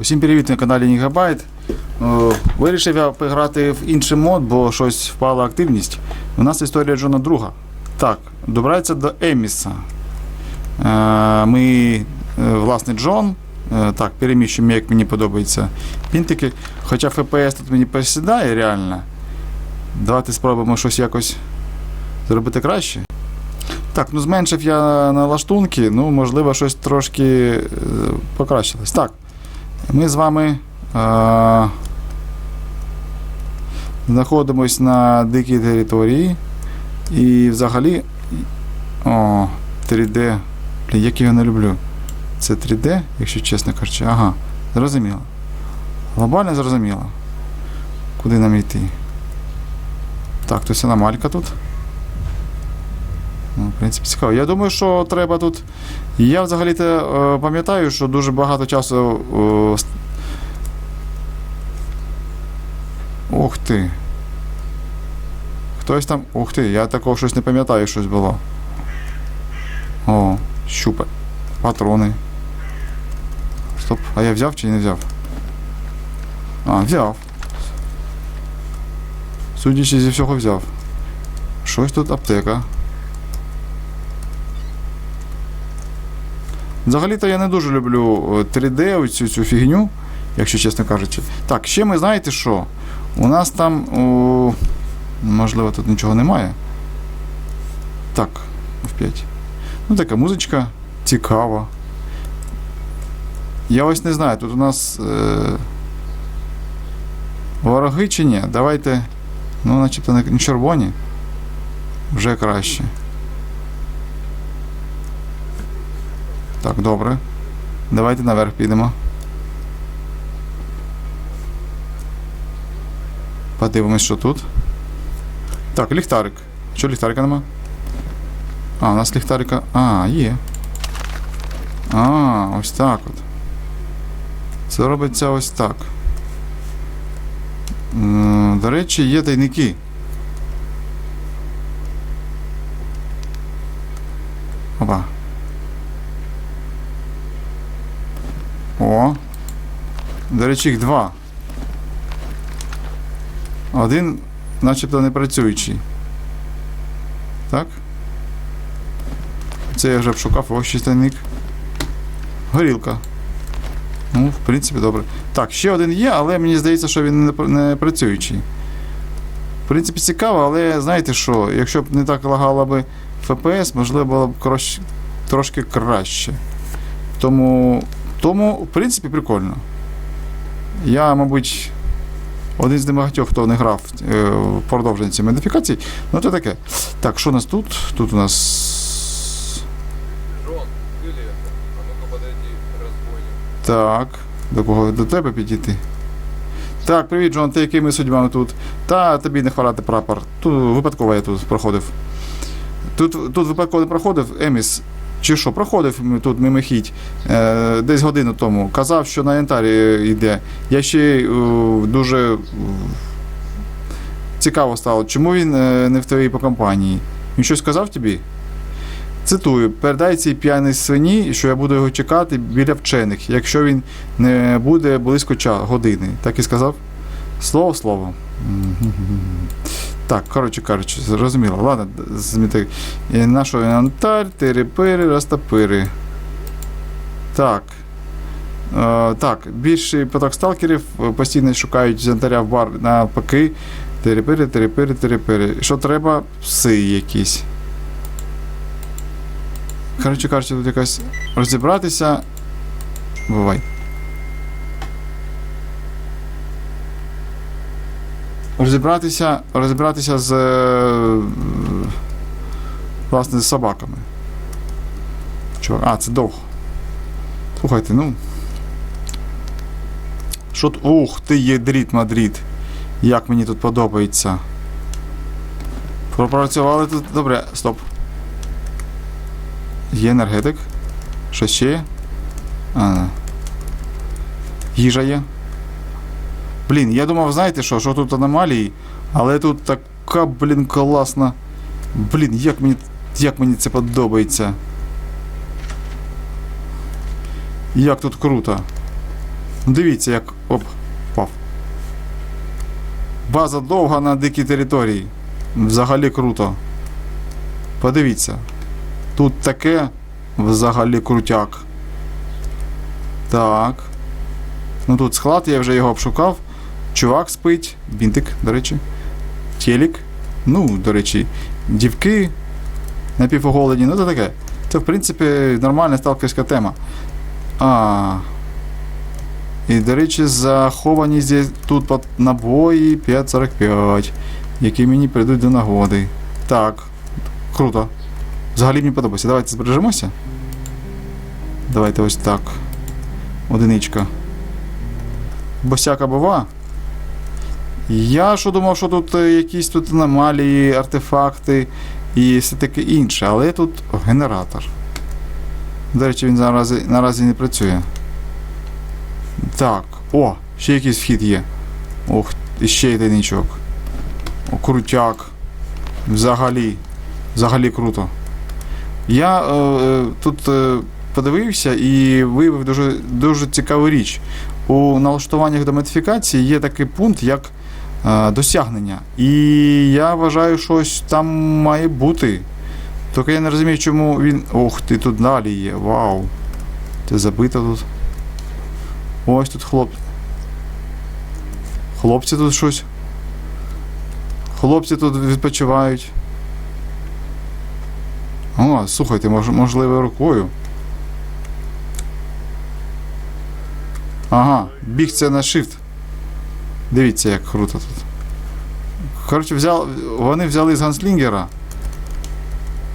Усім привіт на каналі Нігабайт. Вирішив я пограти в інший мод, бо щось впала активність. У нас історія Джона Друга. Так, добирається до Еміса. Е, Ми, е, власне, Джон. Е, Так, переміщуємо, як мені подобається пінтики. Хоча FPS тут мені посідає реально. Давайте спробуємо щось якось зробити краще. Так, ну зменшив я налаштунки, ну, можливо, щось трошки е, покращилось. Так. Ми з вами е, знаходимось на дикій території. І взагалі. О, 3D. Блін, як я його не люблю. Це 3D, якщо чесно кажучи. Ага, зрозуміло. Глобально зрозуміло. Куди нам йти? Так, то аномалька тут. Ну, в принципі, цікаво. Я думаю, що треба тут. Я взагалі-то е, пам'ятаю, що дуже багато часу. Е, Ух ти. Хтось там. Ух ти, я такого щось не пам'ятаю, щось було. О, щупа. Патрони. Стоп, а я взяв чи не взяв? А, взяв. Судячи зі всього взяв. Щось тут аптека. Взагалі-то я не дуже люблю е, 3D, оцю цю фігню, якщо чесно кажучи. Так, ще ми знаєте що? У нас там. О, можливо, тут нічого немає. Так, F5. Ну, така музичка цікава. Я ось не знаю, тут у нас. Е... Вороги чи ні? Давайте. Ну, начебто не червоні. Вже краще. Так, добре. Давайте наверх підемо. Подивимось, що тут. Так, ліхтарик. Що ліхтарика нема? А, у нас ліхтарика. А, є. А, ось так от. Це робиться ось так. До речі, є тайники. Опа. О. До речі, їх два. Один начебто не працюючий. Так? Це я вже обшукав, ось тайник. Горілка. Ну, в принципі, добре. Так, ще один є, але мені здається, що він не, працюючий. В принципі, цікаво, але знаєте що, якщо б не так лагало би FPS, можливо, було б трошки краще. Тому, тому, в принципі, прикольно. Я, мабуть, один з небагатьох, хто не грав е, в продовження цієї модифікації. Ну, то таке. Так, що у нас тут? Тут у нас. Так. До кого? До тебе підійти. Так, привіт, Джон, ти якими судьбами тут? Та тобі не хворати прапор. Тут випадково я тут проходив. Тут, тут випадково не проходив Еміс. Чи що, проходив тут мимохідь е, десь годину тому. Казав, що на янтарі йде. Я ще е, дуже е, цікаво стало, чому він не в твоїй по компанії. Він щось сказав тобі? Цитую: передай цій п'яній свині, що я буду його чекати біля вчених, якщо він не буде близько ча- години. Так і сказав? Слово слово. Так, коротше кажучи, зрозуміло. Ладно, зміти. Нашого янтарь, тири-пири, растопири. Так. Е, так, більший поток сталкерів е, постійно шукають з янтаря в бар навпаки. Тири-пири, тири-пири, тири-пири. Що треба? Пси якісь. Коротше кажучи, тут якось розібратися. Бувай. Розібратися, розібратися з. е, Власне, з собаками. Чувак, а, це довго. Слухайте, ну. Що Ух ти, є дріт Мадрид. Як мені тут подобається. Пропрацювали тут. Добре, стоп. Є енергетик. Що ще є? А. Їжа є. Блін, я думав, знаєте що, що тут аномалії, але тут така, блін, класна. Блін, як мені, як мені це подобається. Як тут круто. Ну, Дивіться, як. Оп, впав. База довга на дикій території. Взагалі круто. Подивіться. Тут таке взагалі крутяк. Так. Ну тут склад, я вже його обшукав. Чувак спить, бінтик, до речі. Телік. Ну, до речі, дівки напівоголені, ну це таке. Це, в принципі, нормальна сталкерська тема. А. І, до речі, заховані здесь тут набої 5.45, які мені прийдуть до нагоди. Так, круто. Взагалі мені подобається. Давайте збережемося. Давайте ось так. Одиничка. Босяка бува. Я що думав, що тут е, якісь тут аномалії, артефакти і все таке інше, але тут генератор. До речі, він наразі, наразі не працює. Так, о, ще якийсь вхід є. Ох, ще одиничок. О, крутяк. Взагалі. Взагалі круто. Я е, е, тут е, подивився і виявив дуже, дуже цікаву річ. У налаштуваннях до модифікації є такий пункт, як досягнення. І я вважаю, що ось там має бути. Тільки я не розумію, чому він. Ох ти, тут далі є. Вау. Це забито тут. Ось тут хлоп. Хлопці тут щось. Хлопці тут відпочивають. О, слухайте, мож, можливо, рукою. Ага, біг це на shift. Дивіться, як круто тут. Коротше, взяв, вони взяли з ганслінгера.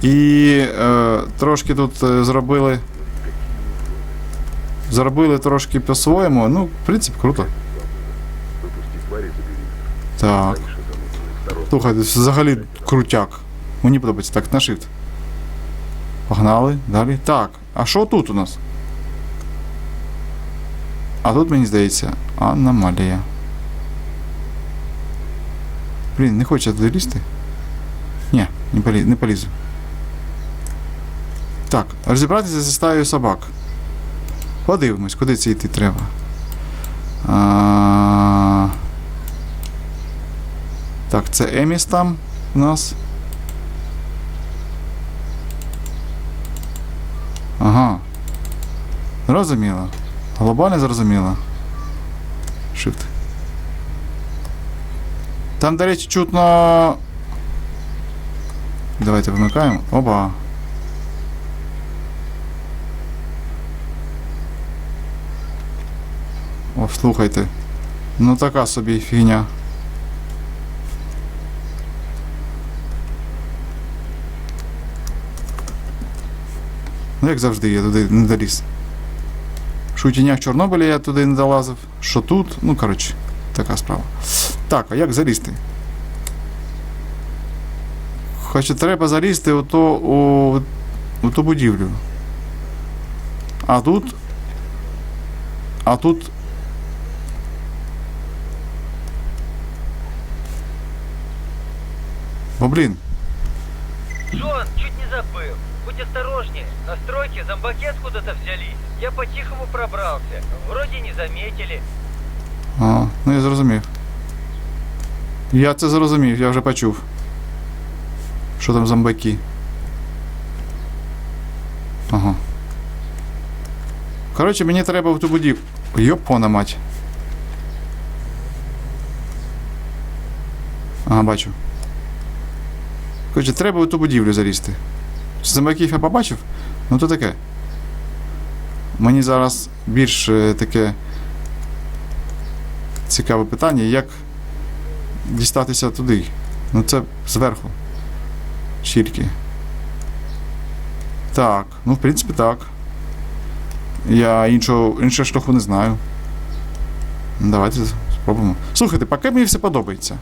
І е, трошки тут е, зробили. Зробили трошки по-своєму. Ну, в принципі, круто. Так. Слухайте, взагалі крутяк. Мені подобається. Так, на shift. Погнали, далі. Так, а що тут у нас? А тут, мені здається, аномалія. Блін, не хоче туди лізти? Ні, не, полі... не полізу. Так, розібратися зі стаєю собак. Подивимось, куди це йти треба. А... Так, це Еміс там у нас. Ага. Зрозуміло. Глобально зрозуміло. Shift. Там, до речі, чутно. Давайте вимикаємо. Оба. О, слухайте. Ну така собі фігня. Ну, як завжди, я туди не доліз. Що у тінях Чорнобиля я туди не долазив. Що тут? Ну, коротше, така справа. Так, а як залізти? Хоча треба залізти у, то, у, у ту будівлю. А тут. А тут. Бо блін. Джон, чуть не забыл. Будь осторожнее. На стройке зомбаки откуда-то взялись. Я по-тихому пробрался. Вроде не заметили. А, ну я зрозумів. Я це зрозумів, я вже почув. Що там зомбаки? Ага. Коротше, мені треба в ту будівлю. Йопона мать. Ага, бачу. Коротше, треба в ту будівлю залізти. Зомбаків я побачив, ну то таке. Мені зараз більш таке цікаве питання, як дістатися туди. Ну це зверху. Тільки. Так, ну в принципі так. Я іншого, іншого шляху не знаю. Ну, Давайте спробуємо. Слухайте, поки мені все подобається.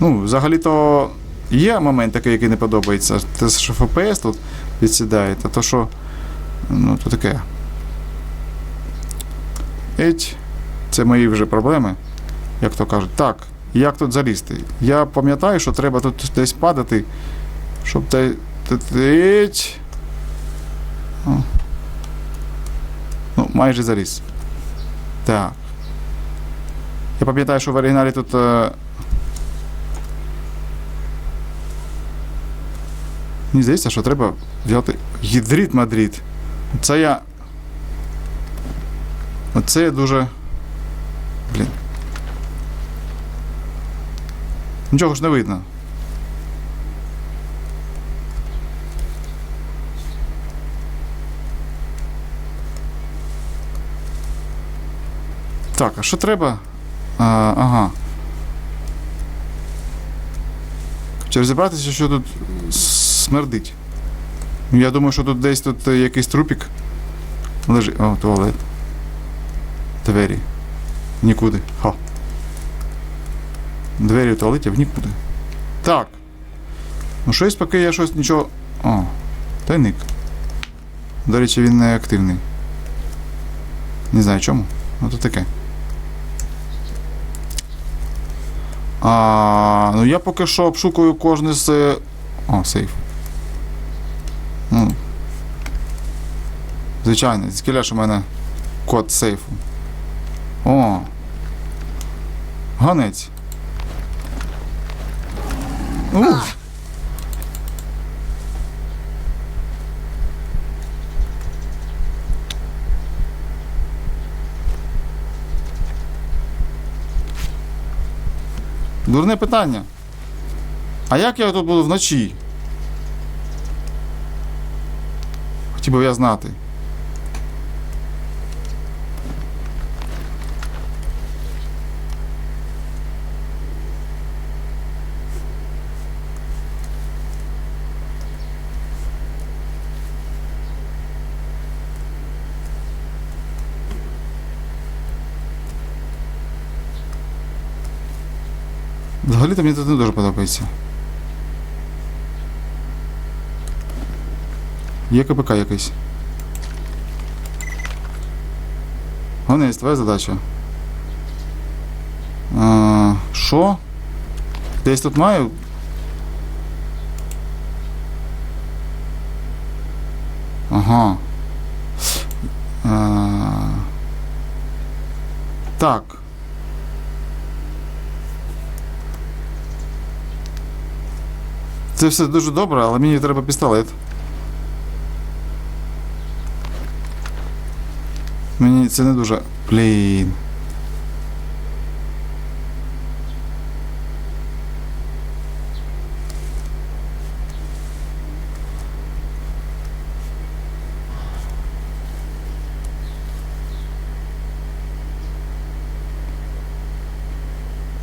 Ну, взагалі-то є момент такий, який не подобається. Те, що ФПС тут відсідає, та то що. Ну, то таке. Еть. Це мої вже проблеми, як то кажуть. Так, як тут залізти? Я пам'ятаю, що треба тут десь падати, щоб те. Ну, майже заліз. Так. Я пам'ятаю, що в оригіналі тут. Е... Мені здається, що треба взяти гідрит Мадрид. Це я. Оце я дуже. Блін. Нічого ж не видно. Так, а що треба? А, ага. Чи розібратися, що тут смердить? Я думаю, що тут десь тут якийсь трупік лежить. О, туалет. Двері. Нікуди. Ха. Двері в туалеті в нікуди. Так. Ну щось поки я щось нічого. О, тайник. До речі, він не активний. Не знаю чому. Ну то таке. А, ну я поки що обшукую кожне з. О, сейф. Ну. Звичайно, скільки ж у мене код сейфу. О. Ганець. Ух. Дурне питання. А як я тут буду вночі? Хотів би я знати. Взагалі-то мені тут не дуже подобається. Є КПК якийсь. Гонець, твоя задача. А, Що? Десь тут маю. Ага. А, так. Це все дуже добре, але мені треба пістолет. Мені це не дуже. Блін.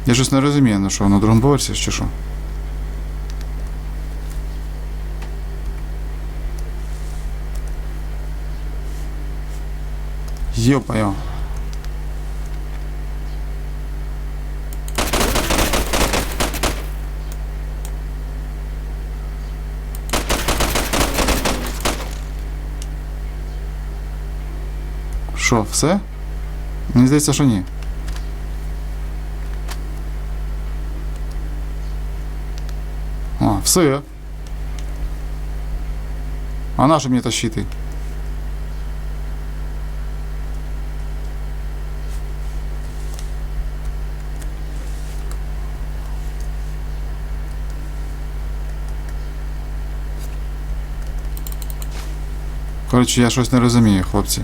Я щось не розумію, ну що, на другому поверсі чи що? Йопайо. Що, все? Мені здається, що ні. А, все. А на що мені тащити? Коротше, я щось не розумію, хлопці.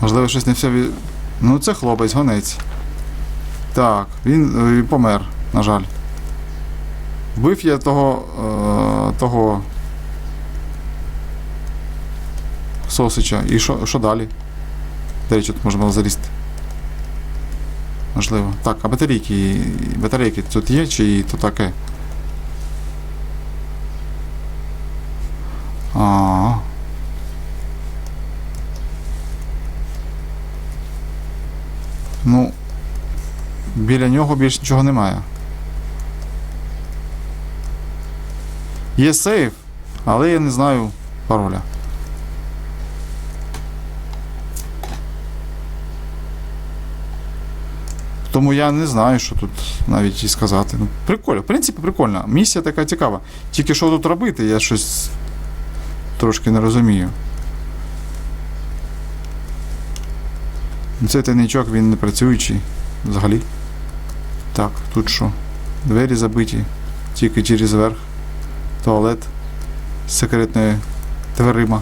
Можливо, щось не все від... Ну, це хлопець, гонець. Так, він, е, помер, на жаль. Вбив я того. Е, того. Сосича. І що, що далі? До речі, тут можна було залізти. Можливо. Так, а батарейки. Батарейки тут є, чи то таке? А. Ну, біля нього більш нічого немає. Є сейф, але я не знаю пароля. Тому я не знаю, що тут навіть і сказати. Ну, прикольно, в принципі, прикольно. Місія така цікава. Тільки що тут робити, я щось трошки не розумію. Цей тайничок він не працюючий. взагалі. Так, тут що? Двері забиті. Тільки через верх. Туалет з секретною дверима.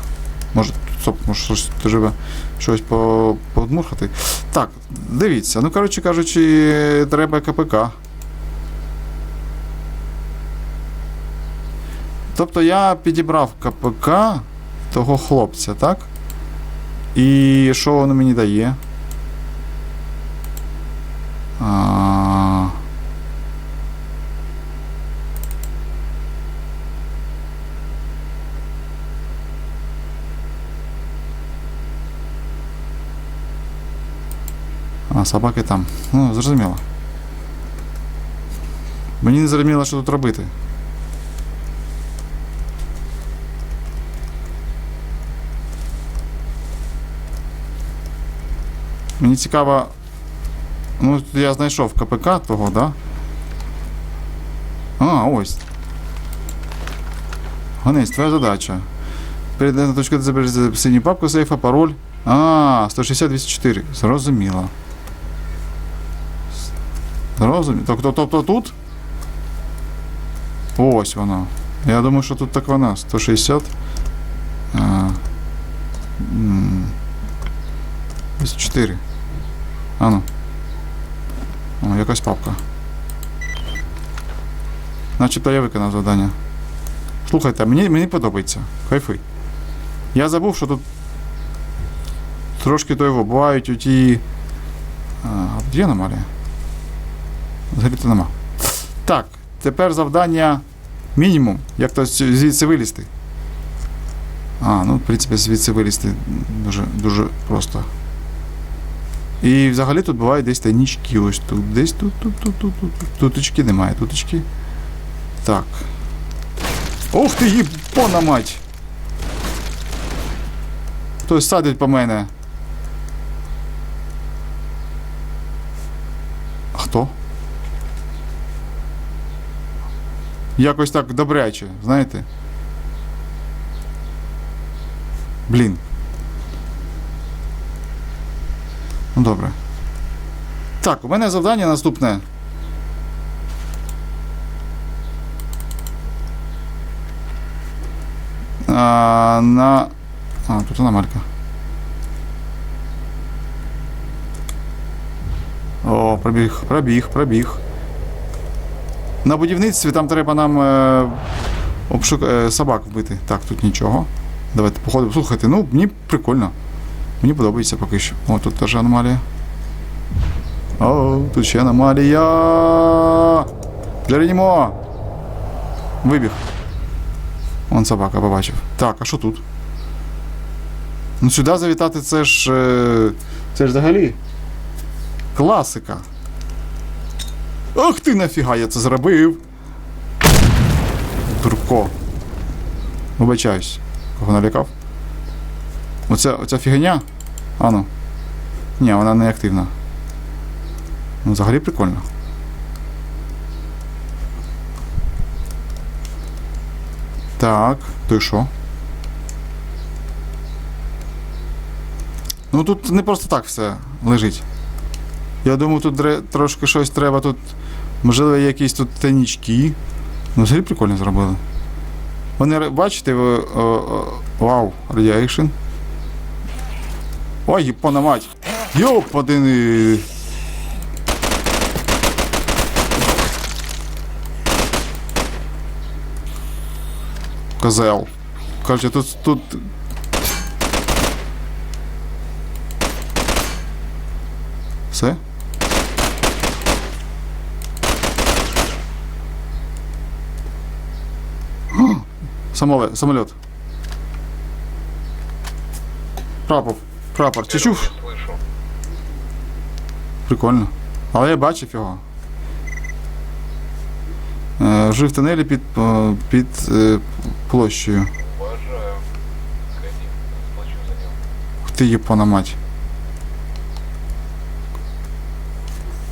Може, стоп, може щось живе щось по, подмурхати. Так, дивіться, ну коротше кажучи, треба КПК. Тобто я підібрав КПК того хлопця, так? І що воно мені дає? Собаки там. Ну, зрозуміло. Мені не зрозуміло, що тут робити. Мені цікаво. Ну, я знайшов КПК того, да? А, ось. Гонець, твоя задача. Перейди на точку, забереш синю папку сейфа, пароль. А, 160-204. Зрозуміло. Зрозуміло. Тобто, тобто тут? Ось воно. Я думаю, що тут так вона. 160. А, м, 204. Ану. О, якась папка. Начебто я виконав завдання. Слухайте, мені, мені подобається. Кайфуй. Я забув, що тут трошки то його бувають у ті. А, а тут є аномалія? Взагалі-то нема. Так, тепер завдання мінімум. Як то звідси вилізти. А, ну, в принципі, звідси вилізти дуже, дуже просто. І взагалі тут бувають десь тайнічки ось тут. Десь тут, тут, тут, тут, тут. тут. Туточки немає, туточки. Так. Ух ти, їпона мать! Хтось садить по мене. Хто? Якось так добряче, знаєте? Блін. Ну добре. Так, у мене завдання наступне. А, на. А, тут аномалька. О, пробіг, пробіг, пробіг. На будівництві там треба нам е, обшук... е, собак вбити. Так, тут нічого. Давайте походимо. Слухайте, ну мені прикольно. Мені подобається поки що. О, тут теж аномалія. О, тут ще аномалія. Джеренімо! Вибіг. Вон собака побачив. Так, а що тут? Ну сюди завітати це ж. е, Це ж взагалі. Класика. Ах ти нафіга я це зробив. Дурко. Вибачаюсь. Кого налякав? Оця, оця фігня? А ну. Ні, вона не активна. Ну, взагалі прикольно. Так, то й що? Ну тут не просто так все лежить. Я думаю, тут трошки щось треба тут. Можливо, якісь тут тайнічки. Ну, взагалі прикольно зробили. Вони, бачите, ви, о, о, вау, радіейшн. Ой, їпона мать. Йопадини. Козел. Короче, тут, тут. Все? Самолет, самолет. Прапор, прапор. Чи чув? Прикольно. Але я бачив його. Е, жив в тунелі під, е, під е, площею. Уважаю. Ух ти їпона мать.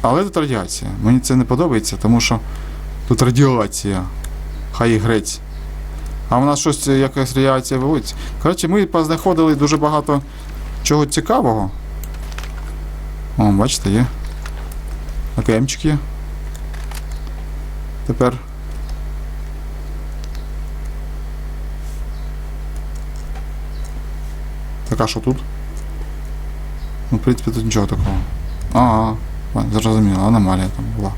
Але тут радіація. Мені це не подобається, тому що тут радіація. Хай і грець. А в нас щось е, якась радіація виводиться. Коротше, ми познаходили дуже багато чого цікавого. О, бачите, є. АКМчик є. Тепер. Так, а що тут? Ну, в принципі, тут нічого такого. Ага, зрозуміло, аномалія там була.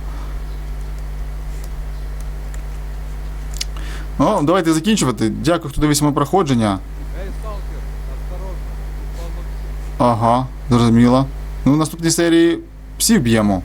Ну, давайте закінчувати. Дякую, хто дивився моє проходження. Ага, зрозуміло. Ну, в наступній серії всі б'ємо.